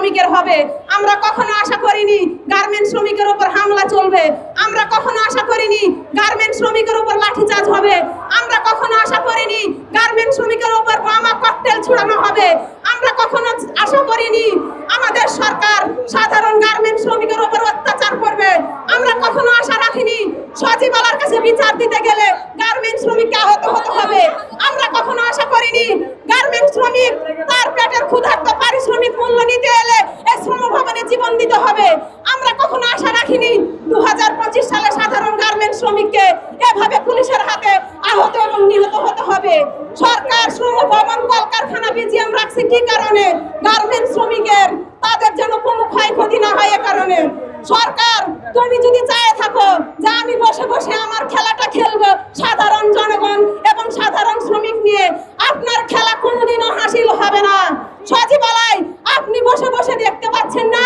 শ্রমিকের হবে। আমরা কখনো আশা করিনি গার্মেন্ট শ্রমিকের উপর হামলা চলবে। আমরা কখনো আশা করিনি গার্মেন্ট শ্রমিকের উপর লাঠিচার্জ হবে। আমরা কখনো আশা করিনি গার্মেন্ট শ্রমিকের উপর বোমা ককটেল ছুড়ানো হবে। আমরা কখনো আশা করিনি আমাদের সরকার সাধারণ গার্মেন্ট শ্রমিকের উপর অত্যাচার করবে। আমরা কখনো আশা রাখিনি সচিবালয়ের কাছে বিচার দিতে গেলে গার্মেন্ট শ্রমিককে আহত হতে হবে। আমরা কখনো আশা করিনি গার্মেন্ট শ্রমিক তার পেটের ক্ষুধার্ত পারিশ্রমিক মূল্য নিতে এলে এই শ্রম ভবনে জীবন দিতে হবে। আমরা কখনো আশা রাখিনি দু হাজার পঁচিশ সালে সাধারণ গার্মেন্ট শ্রমিককে এভাবে পুলিশের হাতে আহত এবং নিহত হতে হবে। সরকার শ্রম ভবন কলকারখানা বিজিএম রাখছে কি কারণে? গার্মেন্ট শ্রমিকের তাদের যেন কোনো ক্ষয়ক্ষতি না হয় এ কারণে। সরকার, তুমি যদি চায় থাকো যে আমি বসে বসে আমার খেলাটা খেলব সাধারণ জনগণ এবং সাধারণ শ্রমিক নিয়ে আপনার খেলা কোনোদিনও হাসিল হবে না সচিবালয় আপনি বসে বসে দেখতে পাচ্ছেন না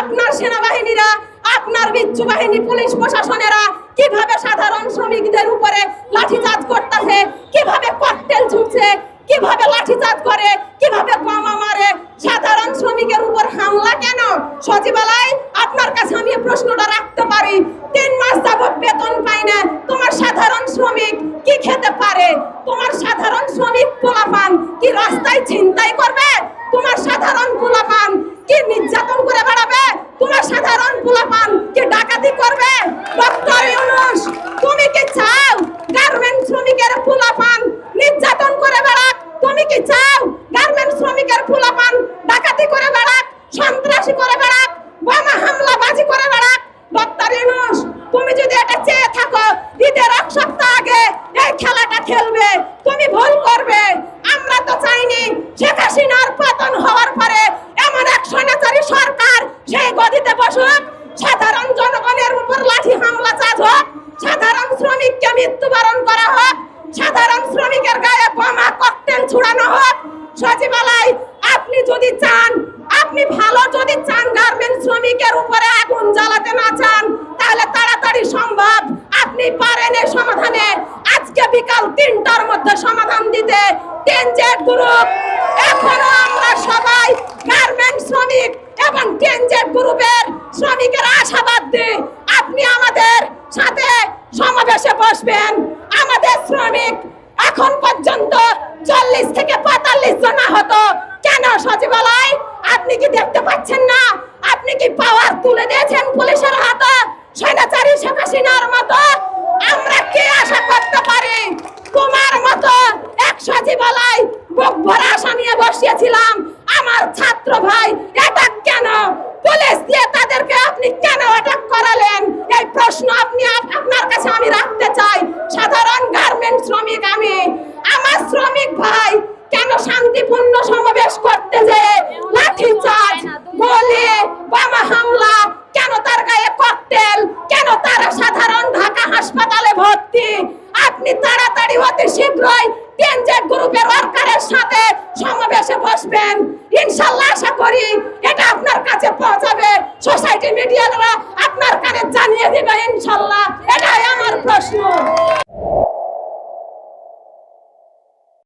আপনার সেনাবাহিনীরা, আপনার বিচ্ছু বাহিনী, পুলিশ প্রশাসনেরা কীভাবে সাধারণ শ্রমিকদের উপরে লাঠিচার্জ করতেছে, কীভাবে ককটেল ছুটছে কীভাবে লাঠিচার্জ করে, কীভাবে বোমা মারে, সাধারণ শ্রমিকের উপর হামলা কেন? সচিবালয়, আপনার কাছে আমি প্রশ্নটা রাখতে পারি। তিন মাস যাবত বেতন পাই না, তোমার সাধারণ শ্রমিক কি খেতে পারে? তোমার সাধারণ শ্রমিক পোলাপান কি রাস্তায় ছিনতাই করবে তোমার সাধারণ পোলাপান কি নির্যাতন করে বেড়াবে তোমার সাধারণ পোলাপান কি ডাকাতি করবে ডক্টর ইউনুস তুমি কি চাও গার্মেন্ট শ্রমিকের পোলাপান নির্যাতন করে বেড়াক তুমি কি চাও গার্মেন্ট শ্রমিকের পোলাপান ডাকাতি করে বেড়াক সন্ত্রাসী করে বেড়াক বোমা হামলা বাজি করে বেড়াক ডক্টর ইউনুস তুমি যদি এটা চেয়ে থাকো ঈদের এক সপ্তাহ আগে এই খেলাটা খেলবে তুমি ভুল করবে আমরা তো চাইনি শেখ হাসিনার পতন হওয়ার পরে এমন এক স্বৈরাচারী সরকার সেই গদিতে বসুক সাধারণ জনগণের উপর লাঠি হামলা চাজ হোক সাধারণ শ্রমিককে মৃত্যুবরণ করা হোক সাধারণ শ্রমিকের গায়ে বোমা, ককটেল ছুড়ানো হোক। সচিবালয়, আপনি যদি চান, আপনি ভালো যদি চান গার্মেন্ট শ্রমিকের উপরে আগুন জ্বালাতে না চান, তাহলে তাড়াতাড়ি সম্ভব। আপনি পারেন এই সমাধানে। আজকে বিকাল তিনটার মধ্যে সমাধান দিতে। টেনজেট গ্রুপ। এখনও আমরা সবাই গার্মেন্ট শ্রমিক এবং টেনজেট গ্রুপের শ্রমিকের আশাবাদ আপনি আমাদের সাথে সমাবেশে বসবেন। শ্রমিক, এখন পর্যন্ত চল্লিশ থেকে পঁয়তাল্লিশ জন আহত। কেন সচিবালয়? আপনি কি দেখতে পাচ্ছেন না? আপনি কি পাওয়ার তুলে দিয়েছেন পুলিশের হাতে? সেনাচারী শেখ হাসিনার মতো? আমরা কে আশা করতে পারি? তোমার মতো এক সচিবালয় বুক ভরা আশা নিয়ে বসিয়েছিলাম। আমার ছাত্র ভাই, এটা কেন? পুলিশ দিয়ে তাদেরকে আপনি কেন অ্যাটাক করালেন? এই প্রশ্ন আপনি আপনার কাছে বসে বসবেন। ইনশাল্লাহ আশা করি এটা আপনার কাছে পৌঁছাবে। সোসাইটি মিডিয়ালরা আপনার